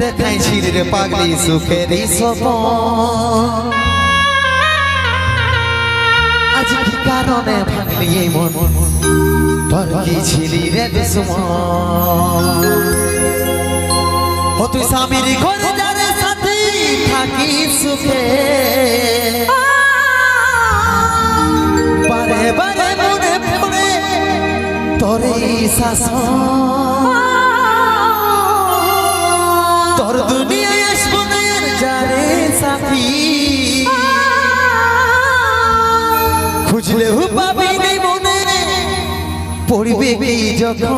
দেখাইছিস রে পাগলি সুখেরই সপন আজ কি কারণে ভাঙলি এই মন? তোর কি ছিলি রে দুশ্মন? ও তুই স্বামীর ঘরে যারে সাথে থাকি সুখে। বারে বারে মনে পড়ে তোরে শাসন। সাথী খুঁজলেও পাবি নেই মনে। পড়বে কি যখন?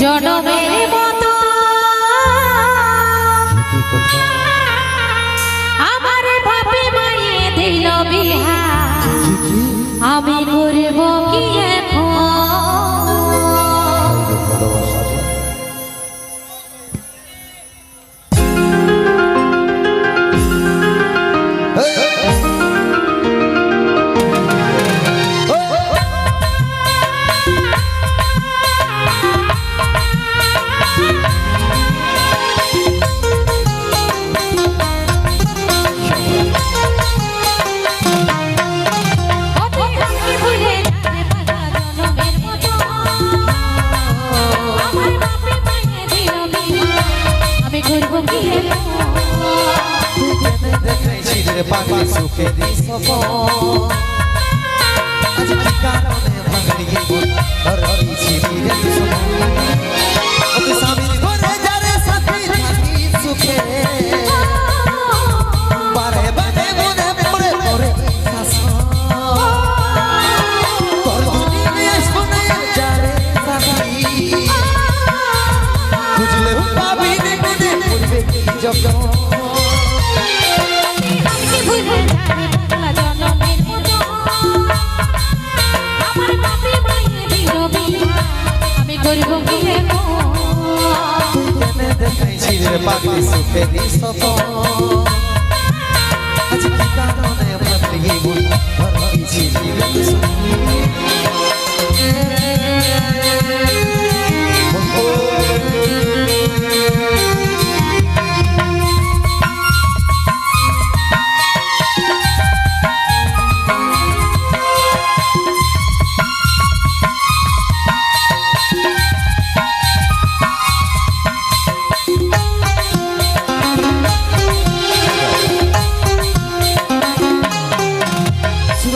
জনমের মতো। আমার বাপে মায়ে দিল বিহা আমি করব রে পাগলি সুখে সপন আজ কি কারণে ভাঙলি এই মন তোর কি ছিলি রে দুশ্মন ও তুই স্বামীর ঘরে যারে সাথে থাকি সুখে। পাগলি সুখেরই সপন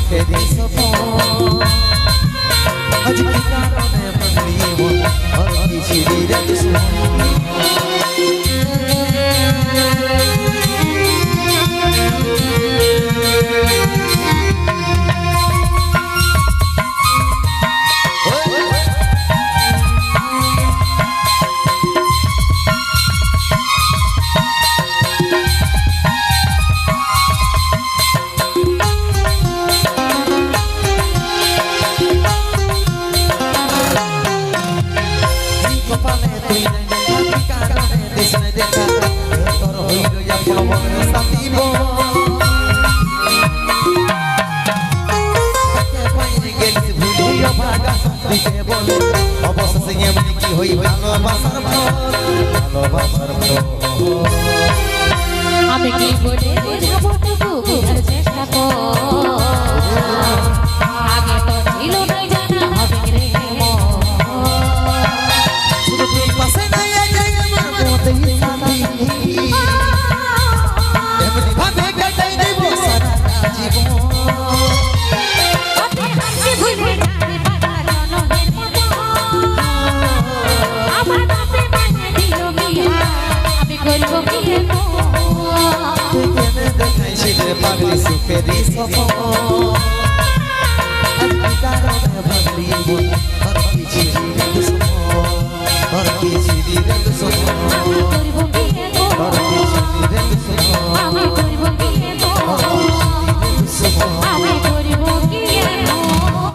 পাগলি সুখেরই আমি কি বলে আগে তো ছিল না paglisu feliz popó Admitaro me Para que te virando Para que te virando Para que te virando Para que te virando só